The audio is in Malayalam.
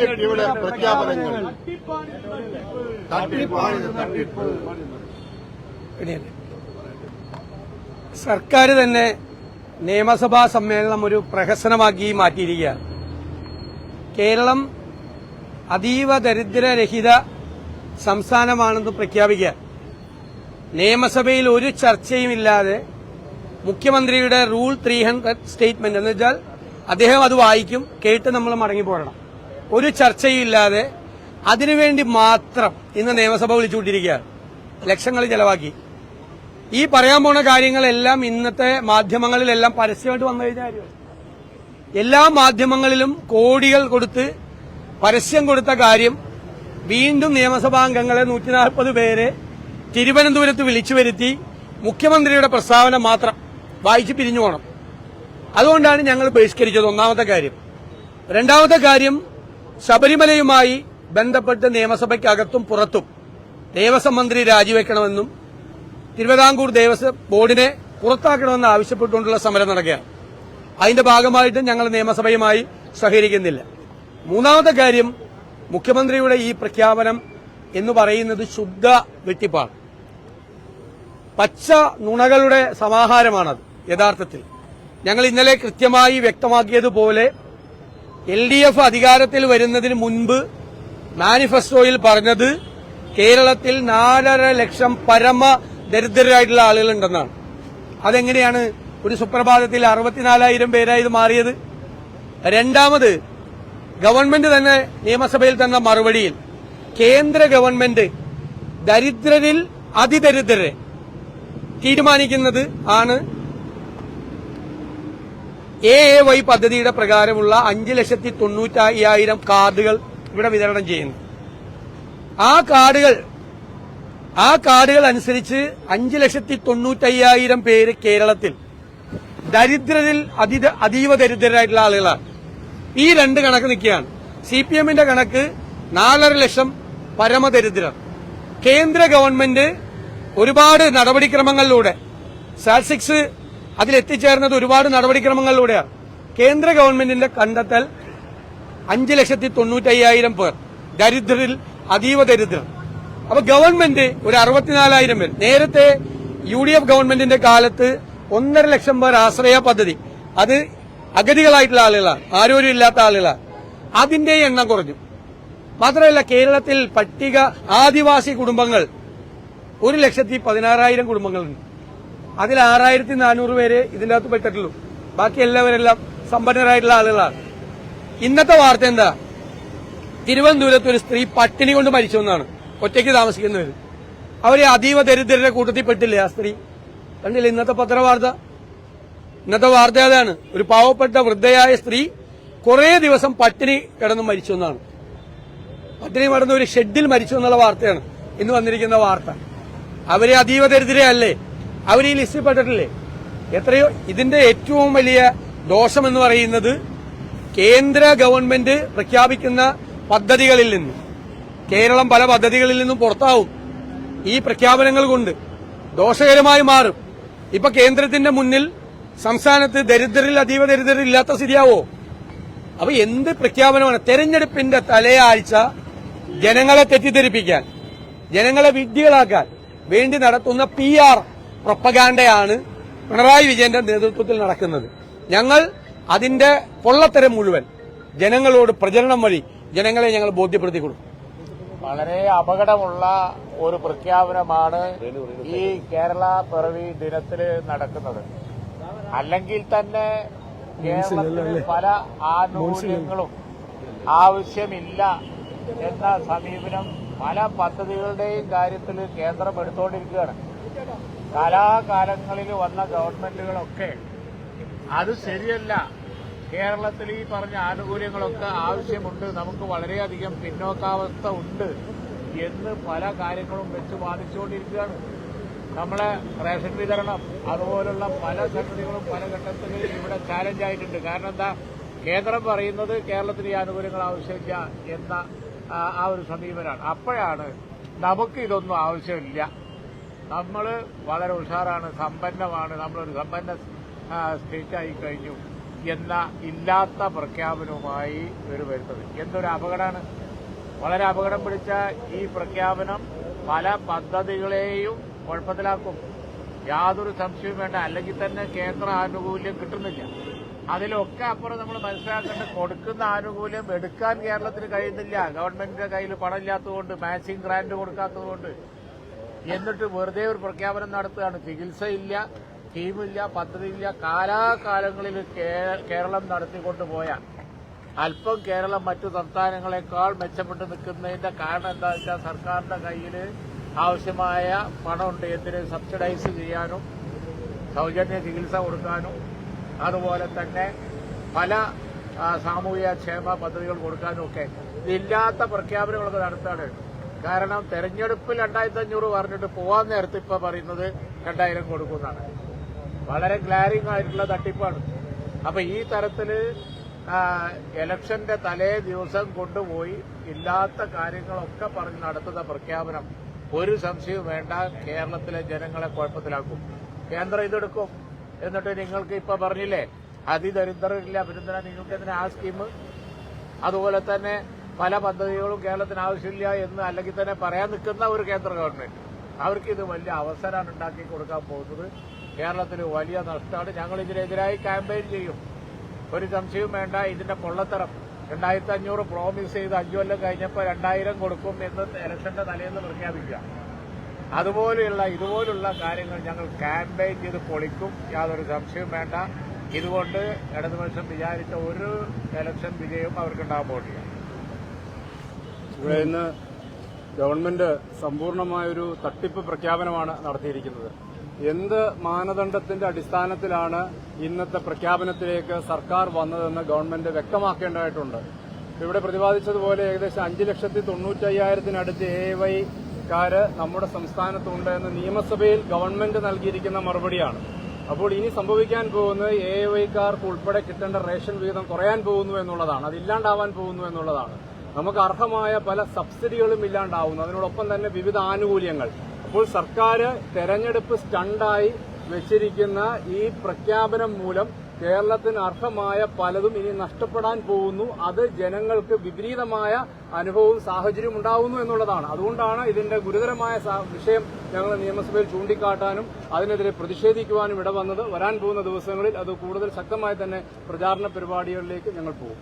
യുടെ പ്രഖ്യാപനങ്ങൾ. സർക്കാർ തന്നെ നിയമസഭാ സമ്മേളനം ഒരു പ്രഹസനമാക്കി മാറ്റിയിരിക്കുകയാണ്. കേരളം അതീവ ദരിദ്രരഹിത സംസ്ഥാനമാണെന്ന് പ്രഖ്യാപിക്കുക. നിയമസഭയിൽ ഒരു ചർച്ചയുമില്ലാതെ മുഖ്യമന്ത്രിയുടെ റൂൾ ത്രീ ഹൺഡ്രഡ് സ്റ്റേറ്റ്മെന്റ് എന്ന് വെച്ചാൽ അദ്ദേഹം അത് വായിക്കും കേട്ട് നമ്മൾ മടങ്ങി പോരണം ഒരു ചർച്ചയില്ലാതെ അതിനുവേണ്ടി മാത്രം ഇന്ന് നിയമസഭ വിളിച്ചുകൊണ്ടിരിക്കുകയാണ് ലക്ഷങ്ങൾ ചെലവാക്കി. ഈ പറയാൻ പോണ കാര്യങ്ങളെല്ലാം ഇന്നത്തെ മാധ്യമങ്ങളിലെല്ലാം പരസ്യമായിട്ട് വന്നു കഴിഞ്ഞ കാര്യമാണ്. എല്ലാ മാധ്യമങ്ങളിലും കോടികൾ കൊടുത്ത് പരസ്യം കൊടുത്ത കാര്യം വീണ്ടും നിയമസഭാംഗങ്ങളെ നൂറ്റി നാൽപ്പത് പേരെ തിരുവനന്തപുരത്ത് വിളിച്ചു വരുത്തി മുഖ്യമന്ത്രിയുടെ പ്രസ്താവന മാത്രം വായിച്ചു പിരിഞ്ഞു പോകണം അതുകൊണ്ടാണ് ഞങ്ങൾ ബഹിഷ്കരിച്ചത് ഒന്നാമത്തെ കാര്യം. രണ്ടാമത്തെ കാര്യം ശബരിമലയുമായി ബന്ധപ്പെട്ട് നിയമസഭയ്ക്കകത്തും പുറത്തും ദേവസ്വം മന്ത്രി രാജിവെക്കണമെന്നും തിരുവിതാംകൂർ ദേവസ്വം ബോർഡിനെ പുറത്താക്കണമെന്ന് ആവശ്യപ്പെട്ടുകൊണ്ടുള്ള സമരം നടക്കുകയാണ്. അതിന്റെ ഭാഗമായിട്ട് ഞങ്ങൾ നിയമസഭയുമായി സഹകരിക്കുന്നില്ല. മൂന്നാമത്തെ കാര്യം മുഖ്യമന്ത്രിയുടെ ഈ പ്രഖ്യാപനം എന്ന് പറയുന്നത് ശുദ്ധ വെട്ടിപ്പാണ്. പച്ച നുണകളുടെ സമാഹാരമാണത് യഥാർത്ഥത്തിൽ. ഞങ്ങൾ ഇന്നലെ കൃത്യമായി വ്യക്തമാക്കിയതുപോലെ എൽ ഡി എഫ് അധികാരത്തിൽ വരുന്നതിന് മുൻപ് മാനിഫെസ്റ്റോയിൽ പറഞ്ഞത് കേരളത്തിൽ നാലര ലക്ഷം പരമ ദരിദ്രരായിട്ടുള്ള ആളുകളുണ്ടെന്നാണ്. അതെങ്ങനെയാണ്? ഒരു സുപ്രഭാതത്തിൽ അറുപത്തിനാലായിരം പേരായി മാറിയത്. രണ്ടാമത് ഗവൺമെന്റ് തന്നെ നിയമസഭയിൽ തന്ന മറുപടിയിൽ കേന്ദ്ര ഗവൺമെന്റ് ദരിദ്രരിൽ അതിദരിദ്രരെ തീരുമാനിക്കുന്നത് ആണ് എ എ വൈ പദ്ധതിയുടെ പ്രകാരമുള്ള അഞ്ച് ലക്ഷത്തി തൊണ്ണൂറ്റയ്യായിരം കാർഡുകൾ ഇവിടെ വിതരണം ചെയ്യുന്നു. ആ കാർഡുകൾ ആ കാർഡുകൾ അനുസരിച്ച് അഞ്ച് ലക്ഷത്തി തൊണ്ണൂറ്റയ്യായിരം പേര് കേരളത്തിൽ ദരിദ്രരിൽ അതി അതീവ ദരിദ്രരായിട്ടുള്ള ആളുകളാണ്. ഈ രണ്ട് കണക്ക് നിൽക്കുകയാണ്. സി പി എമ്മിന്റെ കണക്ക് നാലര ലക്ഷം പരമദരിദ്രർ. കേന്ദ്ര ഗവൺമെന്റ് ഒരുപാട് നടപടിക്രമങ്ങളിലൂടെ സാറ്റ്സിക്സ് അതിലെത്തിച്ചേർന്നത് ഒരുപാട് നടപടിക്രമങ്ങളിലൂടെയാണ്. കേന്ദ്ര ഗവൺമെന്റിന്റെ കണ്ടെത്തൽ അഞ്ച് ലക്ഷത്തി തൊണ്ണൂറ്റയ്യായിരം പേർ. ദരിദ്രരിൽ അതീവ ദരിദ്രർ. അപ്പൊ ഗവൺമെന്റ് ഒരു അറുപത്തിനാലായിരം പേർ. നേരത്തെ യു ഡി എഫ് ഗവൺമെന്റിന്റെ കാലത്ത് ഒന്നര ലക്ഷം പേർ ആശ്രയ പദ്ധതി. അത് അഗതികളായിട്ടുള്ള ആളുകളാണ്. ആരോഗ്യമില്ലാത്ത ആളുകളാണ്. അതിന്റെ എണ്ണം കുറഞ്ഞു. മാത്രമല്ല കേരളത്തിൽ പട്ടിക ആദിവാസി കുടുംബങ്ങൾ ഒരു ലക്ഷത്തി പതിനാറായിരം കുടുംബങ്ങളുണ്ട്. അതിൽ ആറായിരത്തി നാനൂറ് പേര് ഇതിന്റെ അകത്ത് പെട്ടിട്ടുള്ളൂ. ബാക്കി എല്ലാവരെല്ലാം സമ്പന്നരായിട്ടുള്ള ആളുകളാണ്. ഇന്നത്തെ വാർത്ത എന്താ? തിരുവനന്തപുരത്ത് ഒരു സ്ത്രീ പട്ടിണി കൊണ്ട് മരിച്ചു എന്നാണ്. ഒറ്റയ്ക്ക് താമസിക്കുന്നവർ അവരെ അതീവ ദരിദ്രരുടെ കൂട്ടത്തിൽ പെട്ടില്ലേ ആ സ്ത്രീ? കണ്ടില്ലേ ഇന്നത്തെ പത്രവാർത്ത? ഇന്നത്തെ വാർത്ത അതാണ് ഒരു പാവപ്പെട്ട വൃദ്ധയായ സ്ത്രീ കുറേ ദിവസം പട്ടിണി കിടന്ന് മരിച്ചു എന്നാണ്. പട്ടിണി കിടന്ന് ഒരു ഷെഡിൽ മരിച്ചു എന്നുള്ള വാർത്തയാണ് ഇന്ന് വന്നിരിക്കുന്ന വാർത്ത. അവരെ അതീവ ദരിദ്രയല്ലേ അവർ ഈ ലിസ്റ്റിൽ പെട്ടിട്ടില്ലേ? എത്രയോ ഇതിന്റെ ഏറ്റവും വലിയ ദോഷം എന്ന് പറയുന്നത് കേന്ദ്ര ഗവൺമെന്റ് പ്രഖ്യാപിക്കുന്ന പദ്ധതികളിൽ നിന്ന്. കേരളം പല പദ്ധതികളിൽ നിന്നും പുറത്താവും. ഈ പ്രഖ്യാപനങ്ങൾ കൊണ്ട് ദോഷകരമായി മാറും. ഇപ്പൊ കേന്ദ്രത്തിന്റെ മുന്നിൽ സംസ്ഥാനത്ത് ദരിദ്രരിൽ അതീവ ദരിദ്രരിൽ ഇല്ലാത്ത സ്ഥിതിയാവോ? അപ്പൊ എന്ത് പ്രഖ്യാപനമാണ്? തെരഞ്ഞെടുപ്പിന്റെ തലയാഴ്ച ജനങ്ങളെ തെറ്റിദ്ധരിപ്പിക്കാൻ ജനങ്ങളെ വിഡ്ഢികളാക്കാൻ വേണ്ടി നടത്തുന്ന പി ആർ പ്രൊപ്പഗാൻഡയാണ് പിണറായി വിജയന്റെ നേതൃത്വത്തിൽ നടക്കുന്നത്. ഞങ്ങൾ അതിന്റെ പൊള്ളത്തരം മുഴുവൻ ജനങ്ങളോട് പ്രചരണം വഴി ജനങ്ങളെ ഞങ്ങൾ ബോധ്യപ്പെടുത്തി കൊടുക്കും. വളരെ അപകടമുള്ള ഒരു പ്രഖ്യാപനമാണ് ഈ കേരള പിറവി ദിനത്തിൽ നടക്കുന്നത്. അല്ലെങ്കിൽ തന്നെ കേരളത്തിന് പല ആനുകൂല്യങ്ങളും ആവശ്യമില്ല എന്ന സമീപനം പല പദ്ധതികളുടെയും കാര്യത്തിൽ കേന്ദ്രം എടുത്തുകൊണ്ടിരിക്കുകയാണ് കാലാകാലങ്ങളിൽ വന്ന ഗവൺമെന്റുകളൊക്കെ അത് ശരിയല്ല. കേരളത്തിൽ ഈ പറഞ്ഞ ആനുകൂല്യങ്ങളൊക്കെ ആവശ്യമുണ്ട്. നമുക്ക് വളരെയധികം പിന്നോക്കാവസ്ഥ ഉണ്ട് എന്ന് പല കാര്യങ്ങളും വെച്ച് വാദിച്ചുകൊണ്ടിരിക്കുകയാണ്. നമ്മളെ റേഷൻ വിതരണം അതുപോലുള്ള പല സംഗതികളും പല ഘട്ടത്തിൽ ഇവിടെ ചാലഞ്ച് ആയിട്ടുണ്ട്. കാരണം എന്താ? കേന്ദ്രം പറയുന്നത് കേരളത്തിന് ഈ ആനുകൂല്യങ്ങൾ ആവശ്യമില്ല എന്ന ആ ഒരു സമീപനമാണ്. അപ്പോഴാണ് നമുക്ക് ഇതൊന്നും ആവശ്യമില്ല. നമ്മൾ വളരെ ഉഷാറാണ് സമ്പന്നമാണ്. നമ്മളൊരു സമ്പന്ന സ്റ്റേറ്റായി കഴിഞ്ഞു എന്ന ഇല്ലാത്ത പ്രഖ്യാപനവുമായി ഇവർ വരുന്നത്. എന്തൊരു അപകടമാണ്? വളരെ അപകടം പിടിച്ച ഈ പ്രഖ്യാപനം പല പദ്ധതികളെയും കുഴപ്പത്തിലാക്കും. യാതൊരു സംശയവും വേണ്ട. അല്ലെങ്കിൽ തന്നെ കേന്ദ്ര ആനുകൂല്യം കിട്ടുന്നില്ല. അതിലൊക്കെ അപ്പുറം നമ്മൾ മനസ്സിലാക്കേണ്ട കൊടുക്കുന്ന ആനുകൂല്യം എടുക്കാൻ കേരളത്തിന് കഴിയുന്നില്ല. ഗവൺമെന്റിന്റെ കയ്യിൽ പണമില്ലാത്തതുകൊണ്ട് മാച്ചിങ് ഗ്രാന്റ് കൊടുക്കാത്തതുകൊണ്ട്. എന്നിട്ട് വെറുതെ ഒരു പ്രഖ്യാപനം നടത്തുകയാണ്. ചികിത്സയില്ല ടീമില്ല പദ്ധതിയില്ല. കാലാകാലങ്ങളിൽ കേരളം നടത്തിക്കൊണ്ടുപോയ അല്പം കേരളം മറ്റു സംസ്ഥാനങ്ങളെക്കാൾ മെച്ചപ്പെട്ട് നിൽക്കുന്നതിന്റെ കാരണം എന്താ വെച്ചാൽ സർക്കാരിന്റെ കയ്യിൽ ആവശ്യമായ പണമുണ്ട്. എന്തിന്? സബ്സിഡൈസ് ചെയ്യാനും സൗജന്യ ചികിത്സ കൊടുക്കാനും. അതുപോലെ തന്നെ പല സാമൂഹ്യ ക്ഷേമ പദ്ധതികൾ കൊടുക്കാനും ഒക്കെ. ഇതില്ലാത്ത പ്രഖ്യാപനങ്ങളൊക്കെ നടത്താണ് കാരണം തെരഞ്ഞെടുപ്പിൽ രണ്ടായിരത്തി അഞ്ഞൂറ് പറഞ്ഞിട്ട് പോവാൻ നേരത്ത് ഇപ്പൊ പറയുന്നത് രണ്ടായിരം കൊടുക്കുന്നതാണ് വളരെ ഗ്ലാരിംഗ് ആയിട്ടുള്ള തട്ടിപ്പാണ്. അപ്പൊ ഈ തരത്തിൽ ഇലക്ഷന്റെ തലേ ദിവസം കൊണ്ടുപോയി ഇല്ലാത്ത കാര്യങ്ങളൊക്കെ പറഞ്ഞ് നടത്തുന്ന പ്രഖ്യാപനം ഒരു സംശയവും വേണ്ട. കേരളത്തിലെ ജനങ്ങളെ കുഴപ്പത്തിലാക്കും. കേന്ദ്രം ഇതെടുക്കും. എന്നിട്ട് നിങ്ങൾക്ക് ഇപ്പൊ പറഞ്ഞില്ലേ അതിദരിദ്രരില്ല അഭിനന്ദന നിങ്ങൾക്ക് എന്തിനാ ആ സ്കീം? അതുപോലെ തന്നെ പല പദ്ധതികളും കേരളത്തിന് ആവശ്യമില്ല എന്ന് അല്ലെങ്കിൽ തന്നെ പറയാൻ നിൽക്കുന്ന ഒരു കേന്ദ്ര ഗവൺമെന്റ്. അവർക്ക് ഇത് വലിയ അവസരമാണ് ഉണ്ടാക്കി കൊടുക്കാൻ പോകുന്നത്. കേരളത്തിന് വലിയ നഷ്ടമാണ്. ഞങ്ങൾ ഇതിനെതിരായി ക്യാമ്പയിൻ ചെയ്യും. ഒരു സംശയവും വേണ്ട. ഇതിന്റെ പൊള്ളത്തരം. രണ്ടായിരത്തി അഞ്ഞൂറ് പ്രോമിസ് ചെയ്ത് അഞ്ചു കൊല്ലം കഴിഞ്ഞപ്പോൾ രണ്ടായിരം കൊടുക്കും എന്ന് ഇലക്ഷന്റെ തലേന്ന് പ്രഖ്യാപിക്കുക. അതുപോലെയുള്ള ഇതുപോലുള്ള കാര്യങ്ങൾ ഞങ്ങൾ ക്യാമ്പയിൻ ചെയ്ത് പൊളിക്കും. യാതൊരു സംശയവും വേണ്ട. ഇതുകൊണ്ട് ഇടതുപക്ഷം വിചാരിച്ച ഒരു ഇലക്ഷൻ വിജയവും അവർക്കുണ്ടാകാൻ പോകില്ല ഇവിടെ ഇന്ന് ഗവൺമെന്റ് സമ്പൂർണമായൊരു തട്ടിപ്പ് പ്രഖ്യാപനമാണ് നടത്തിയിരിക്കുന്നത്. എന്ത് മാനദണ്ഡത്തിന്റെ അടിസ്ഥാനത്തിലാണ് ഇന്നത്തെ പ്രഖ്യാപനത്തിലേക്ക് സർക്കാർ വന്നതെന്ന് ഗവൺമെന്റ് വ്യക്തമാക്കേണ്ടതായിട്ടുണ്ട്. ഇവിടെ പ്രതിപാദിച്ചതുപോലെ ഏകദേശം അഞ്ച് ലക്ഷത്തി തൊണ്ണൂറ്റയ്യായിരത്തിനടുത്ത് എ വൈ കാര് നമ്മുടെ സംസ്ഥാനത്തുണ്ട് എന്ന് നിയമസഭയിൽ ഗവൺമെന്റ് നൽകിയിരിക്കുന്ന മറുപടിയാണ്. അപ്പോൾ ഇനി സംഭവിക്കാൻ പോകുന്നത് എ വൈക്കാർക്ക് ഉൾപ്പെടെ കിട്ടേണ്ട റേഷൻ വിഹിതം കുറയാൻ പോകുന്നു എന്നുള്ളതാണ്. അത് ഇല്ലാണ്ടാവാൻ പോകുന്നു എന്നുള്ളതാണ്. നമുക്ക് അർഹമായ പല സബ്സിഡികളും ഇല്ലാണ്ടാവുന്നു. അതിനോടൊപ്പം തന്നെ വിവിധ ആനുകൂല്യങ്ങൾ. അപ്പോൾ സർക്കാർ തെരഞ്ഞെടുപ്പ് സ്റ്റണ്ടായി വെച്ചിരിക്കുന്ന ഈ പ്രഖ്യാപനം മൂലം കേരളത്തിന് അർഹമായ പലതും ഇനി നഷ്ടപ്പെടാൻ പോകുന്നു. അത് ജനങ്ങൾക്ക് വിപരീതമായ അനുഭവവും സാഹചര്യവും ഉണ്ടാവുന്നു എന്നുള്ളതാണ്. അതുകൊണ്ടാണ് ഇതിന്റെ ഗുരുതരമായ വിഷയം ഞങ്ങൾ നിയമസഭയിൽ ചൂണ്ടിക്കാട്ടാനും അതിനെതിരെ പ്രതിഷേധിക്കുവാനും ഇടവന്നത്. വരാൻ പോകുന്ന ദിവസങ്ങളിൽ അത് കൂടുതൽ ശക്തമായി തന്നെ പ്രചാരണ പരിപാടികളിലേക്ക് ഞങ്ങൾ പോകും.